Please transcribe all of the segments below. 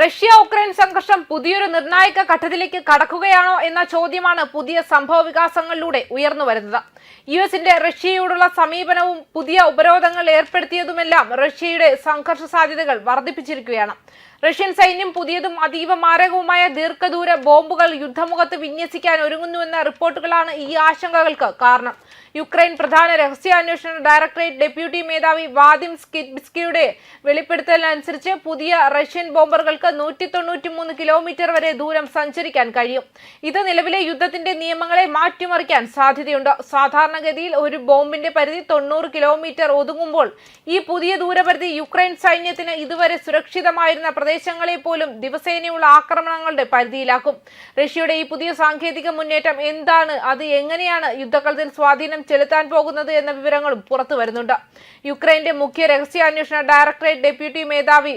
Russia Ukraine സംഘർഷം പുതിയൊരു നിർണായക ഘട്ടത്തിലേക്ക് കടക്കുകയാണോ എന്ന ചോദ്യമാണ് പുതിയ സംഭവ വികാസങ്ങളിലൂടെ ഉയർന്നു വരുന്നത്. യു എസിന്റെ റഷ്യയോടുള്ള സമീപനവും പുതിയ ഉപരോധങ്ങൾ ഏർപ്പെടുത്തിയതുമെല്ലാം റഷ്യയുടെ സംഘർഷ സാധ്യതകൾ വർദ്ധിപ്പിച്ചിരിക്കുകയാണ്. റഷ്യൻ സൈന്യം പുതിയതും അതീവ മാരകവുമായ ദീർഘദൂര ബോംബുകൾ യുദ്ധമുഖത്ത് വിന്യസിക്കാൻ ഒരുങ്ങുന്നുവെന്ന റിപ്പോർട്ടുകളാണ് ഈ ആശങ്കകൾക്ക് കാരണം. യുക്രൈൻ പ്രധാന രഹസ്യാന്വേഷണ ഡയറക്ടറേറ്റ് ഡെപ്യൂട്ടി മേധാവി വാദിം സ്കിറ്റ്ബിസ്കിയുടെ വെളിപ്പെടുത്തലിനനുസരിച്ച് പുതിയ റഷ്യൻ ബോംബറുകൾക്ക് നൂറ്റി തൊണ്ണൂറ്റി മൂന്ന് കിലോമീറ്റർ വരെ ദൂരം സഞ്ചരിക്കാൻ കഴിയും. ഇത് നിലവിലെ യുദ്ധത്തിന്റെ നിയമങ്ങളെ മാറ്റിമറിക്കാൻ സാധ്യതയുണ്ട്. സാധാരണഗതിയിൽ ഒരു ബോംബിന്റെ പരിധി തൊണ്ണൂറ് കിലോമീറ്റർ ഒതുങ്ങുമ്പോൾ ഈ പുതിയ ദൂരപരിധി യുക്രൈൻ സൈന്യത്തിന് ഇതുവരെ സുരക്ഷിതമായിരുന്ന പ്രദേശങ്ങളെ പോലും ദിവസേനയുള്ള ആക്രമണങ്ങളുടെ പരിധിയിലാക്കും. റഷ്യയുടെ ഈ പുതിയ സാങ്കേതിക മുന്നേറ്റം എന്താണ്? അത് എങ്ങനെയാണ് യുദ്ധക്കളത്തിൽ സ്വാധീനം ചെലുത്താൻ പോകുന്നത് എന്ന വിവരങ്ങളും പുറത്തു വരുന്നുണ്ട്. യുക്രൈന്റെ മുഖ്യ രഹസ്യാന്വേഷണ ഡയറക്ടറേറ്റ് ഡെപ്യൂട്ടി മേധാവി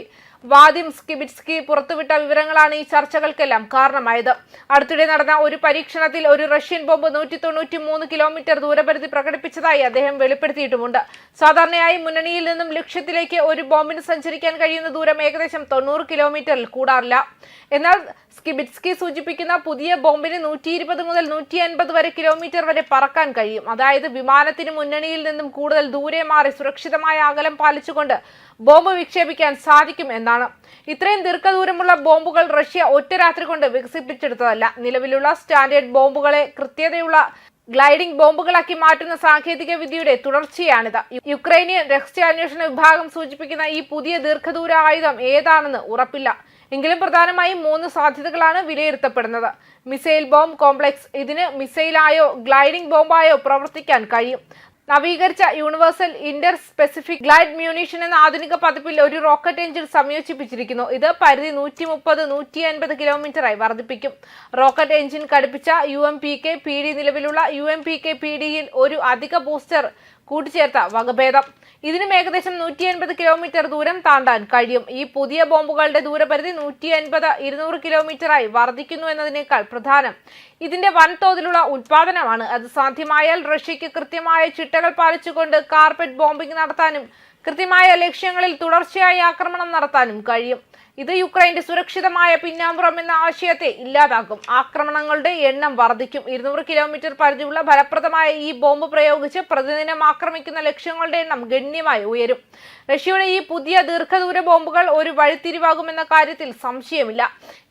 വാദിം സ്കിബിറ്റ്സ്കി പുറത്തുവിട്ട വിവരങ്ങളാണ് ഈ ചർച്ചകൾക്കെല്ലാം കാരണമായത്. അടുത്തിടെ നടന്ന ഒരു പരീക്ഷണത്തിൽ ഒരു റഷ്യൻ ബോംബ് നൂറ്റി തൊണ്ണൂറ്റി മൂന്ന് കിലോമീറ്റർ ദൂരപരിധി പ്രകടിപ്പിച്ചതായി അദ്ദേഹം വെളിപ്പെടുത്തിയിട്ടുമുണ്ട്. സാധാരണയായി മുന്നണിയിൽ നിന്നും ലക്ഷ്യത്തിലേക്ക് ഒരു ബോംബിന് സഞ്ചരിക്കാൻ കഴിയുന്ന ദൂരം ഏകദേശം തൊണ്ണൂറ് കിലോമീറ്ററിൽ കൂടാറില്ല. എന്നാൽ സ്കിബിറ്റ്സ്കി സൂചിപ്പിക്കുന്ന പുതിയ ബോംബിന് നൂറ്റി ഇരുപത് മുതൽ നൂറ്റി അൻപത് വരെ കിലോമീറ്റർ വരെ പറക്കാൻ കഴിയും. അതായത് വിമാനത്തിന് മുന്നണിയിൽ നിന്നും കൂടുതൽ ദൂരെ മാറി സുരക്ഷിതമായ അകലം പാലിച്ചുകൊണ്ട് ബോംബ് വിക്ഷേപിക്കാൻ സാധിക്കും എന്നാണ്. ഇത്രയും ദീർഘദൂരമുള്ള ബോംബുകൾ റഷ്യ ഒറ്റ രാത്രി കൊണ്ട് വികസിപ്പിച്ചെടുത്തതല്ല. നിലവിലുള്ള സ്റ്റാൻഡേർഡ് ബോംബുകളെ കൃത്യതയുള്ള ഗ്ലൈഡിംഗ് ബോംബുകളാക്കി മാറ്റുന്ന സാങ്കേതിക വിദ്യയുടെ തുടർച്ചയാണിത്. യുക്രൈനിയൻ രഹസ്യാന്വേഷണ വിഭാഗം സൂചിപ്പിക്കുന്ന ഈ പുതിയ ദീർഘദൂര ആയുധം ഏതാണെന്ന് ഉറപ്പില്ല. എങ്കിലും പ്രധാനമായും മൂന്ന് സാധ്യതകളാണ് വിലയിരുത്തപ്പെടുന്നത്. മിസൈൽ ബോംബ് കോംപ്ലക്സ് ഇതിന് മിസൈലായോ ഗ്ലൈഡിംഗ് ബോംബായോ പ്രവർത്തിക്കാൻ കഴിയും. നവീകരിച്ച universal inter specific glide munition എന്ന ആധുനിക പതിപ്പിൽ ഒരു റോക്കറ്റ് എഞ്ചിൻ സംയോജിപ്പിച്ചിരിക്കുന്നു. ഇത് പരിധി നൂറ്റി മുപ്പത് നൂറ്റി അൻപത് കിലോമീറ്ററായി വർദ്ധിപ്പിക്കും. റോക്കറ്റ് എഞ്ചിൻ ഘടിപ്പിച്ച U M P K P D നിലവിലുള്ള U M P K P ഡിയിൽ ഒരു അധിക ബൂസ്റ്റർ കൂട്ടിച്ചേർത്ത വകഭേദം. ഇതിനും ഏകദേശം നൂറ്റി അൻപത് കിലോമീറ്റർ ദൂരം താണ്ടാൻ കഴിയും. ഈ പുതിയ ബോംബുകളുടെ ദൂരപരിധി നൂറ്റി അൻപത് ഇരുന്നൂറ് കിലോമീറ്ററായി വർദ്ധിക്കുന്നു എന്നതിനേക്കാൾ പ്രധാനം. ഇതിന്റെ വൻതോതിലുള്ള ഉത്പാദനമാണ് അത് സാധ്യമായാൽ റഷ്യക്ക് കൃത്യമായ ചിട്ടകൾ പാലിച്ചുകൊണ്ട് കാർപ്പറ്റ് ബോംബിംഗ് നടത്താനും കൃത്യമായ ലക്ഷ്യങ്ങളിൽ തുടർച്ചയായി ആക്രമണം നടത്താനും കഴിയും. ഇത് യുക്രൈന്റെ സുരക്ഷിതമായ പിന്നാമ്പുറം എന്ന ആശയത്തെ ഇല്ലാതാക്കും. ആക്രമണങ്ങളുടെ എണ്ണം വർദ്ധിക്കും. ഇരുന്നൂറ് കിലോമീറ്റർ പരിധിയുള്ള ഫലപ്രദമായ ഈ ബോംബ് പ്രയോഗിച്ച് പ്രതിദിനം ആക്രമിക്കുന്ന ലക്ഷ്യങ്ങളുടെ എണ്ണം ഗണ്യമായി ഉയരും. റഷ്യയുടെ ഈ പുതിയ ദീർഘദൂര ബോംബുകൾ ഒരു വഴിത്തിരിവാകുമെന്ന കാര്യത്തിൽ സംശയമില്ല.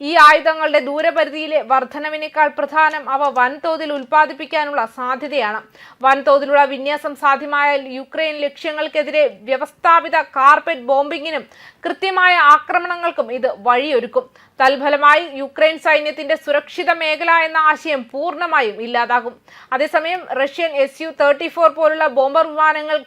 ഈ ആയുധങ്ങളുടെ ദൂരപരിധിയിലെ വർധനവിനേക്കാൾ പ്രധാനം അവ വൻതോതിൽ ഉൽപ്പാദിപ്പിക്കാനുള്ള സാധ്യതയാണ്. വൻതോതിലുള്ള വിന്യാസം സാധ്യമായാൽ യുക്രൈൻ ലക്ഷ്യങ്ങൾക്കെതിരെ വ്യവസ്ഥാപിത കാർപ്പറ്റ് ബോംബിങ്ങിനും കൃത്യമായ ആക്രമണങ്ങൾക്കും ഇത് വഴിയൊരുക്കും. തൽഫലമായി യുക്രൈൻ സൈന്യത്തിന്റെ സുരക്ഷിത മേഖല എന്ന ആശയം പൂർണമായും ഇല്ലാതാകും. അതേസമയം Russian S U thirty four പോലുള്ള ബോംബർ വിമാനങ്ങൾ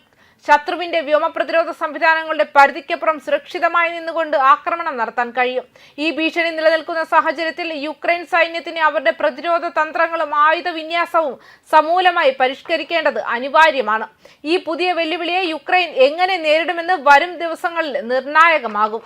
ശത്രുവിന്റെ വ്യോമ പ്രതിരോധ സംവിധാനങ്ങളുടെ പരിധിക്കപ്പുറം സുരക്ഷിതമായി നിന്നുകൊണ്ട് ആക്രമണം നടത്താൻ കഴിയും. ഈ ഭീഷണി നിലനിൽക്കുന്ന സാഹചര്യത്തിൽ യുക്രൈൻ സൈന്യത്തിന് അവരുടെ പ്രതിരോധ തന്ത്രങ്ങളും ആയുധ വിന്യാസവും സമൂലമായി പരിഷ്കരിക്കേണ്ടത് അനിവാര്യമാണ്. ഈ പുതിയ വെല്ലുവിളിയെ യുക്രൈൻ എങ്ങനെ നേരിടുമെന്ന് വരും ദിവസങ്ങളിൽ നിർണായകമാകും.